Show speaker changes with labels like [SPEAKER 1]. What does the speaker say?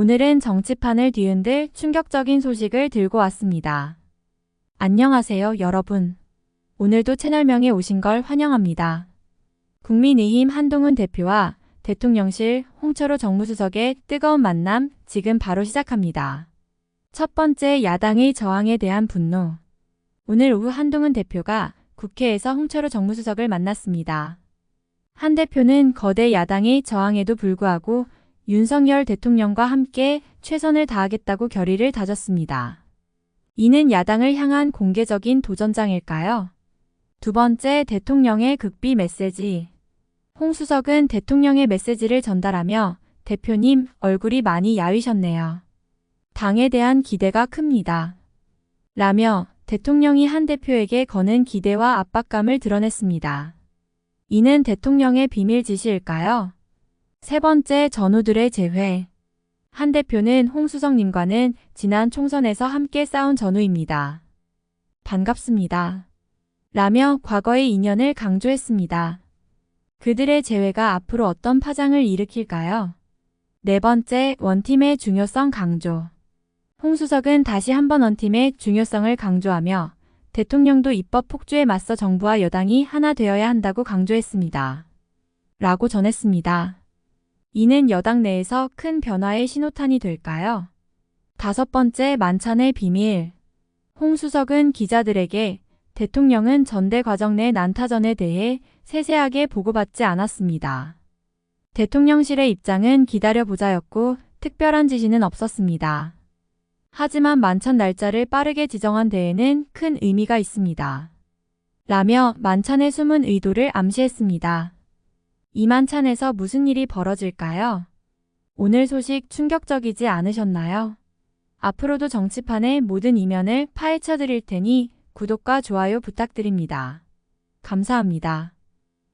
[SPEAKER 1] 오늘은 정치판을 뒤흔들 충격적인 소식을 들고 왔습니다. 안녕하세요, 여러분. 오늘도 채널명에 오신 걸 환영합니다. 국민의힘 한동훈 대표와 대통령실 홍철호 정무수석의 뜨거운 만남 지금 바로 시작합니다. 첫 번째 야당의 저항에 대한 분노. 오늘 오후 한동훈 대표가 국회에서 홍철호 정무수석을 만났습니다. 한 대표는 거대 야당의 저항에도 불구하고 윤석열 대통령과 함께 최선을 다하겠다고 결의를 다졌습니다. 이는 야당을 향한 공개적인 도전장일까요? 두 번째 대통령의 극비 메시지. 홍 수석은 대통령의 메시지를 전달하며 대표님 얼굴이 많이 야위셨네요. 당에 대한 기대가 큽니다. 라며 대통령이 한 대표에게 거는 기대와 압박감을 드러냈습니다. 이는 대통령의 비밀 지시일까요? 세 번째 전우들의 재회. 한 대표는 홍수석님과는 지난 총선에서 함께 싸운 전우입니다. 반갑습니다. 라며 과거의 인연을 강조했습니다. 그들의 재회가 앞으로 어떤 파장을 일으킬까요? 네 번째, 원팀의 중요성 강조. 홍수석은 다시 한번 원팀의 중요성을 강조하며 대통령도 입법 폭주에 맞서 정부와 여당이 하나 되어야 한다고 강조했습니다. 라고 전했습니다. 이는 여당 내에서 큰 변화의 신호탄이 될까요? 다섯 번째 만찬의 비밀. 홍 수석은 기자들에게 대통령은 전대 과정 내 난타전에 대해 세세하게 보고받지 않았습니다. 대통령실의 입장은 기다려보자였고 특별한 지시는 없었습니다. 하지만 만찬 날짜를 빠르게 지정한 데에는 큰 의미가 있습니다. 라며 만찬의 숨은 의도를 암시했습니다. 이 만찬에서 무슨 일이 벌어질까요? 오늘 소식 충격적이지 않으셨나요? 앞으로도 정치판의 모든 이면을 파헤쳐 드릴 테니 구독과 좋아요 부탁드립니다. 감사합니다.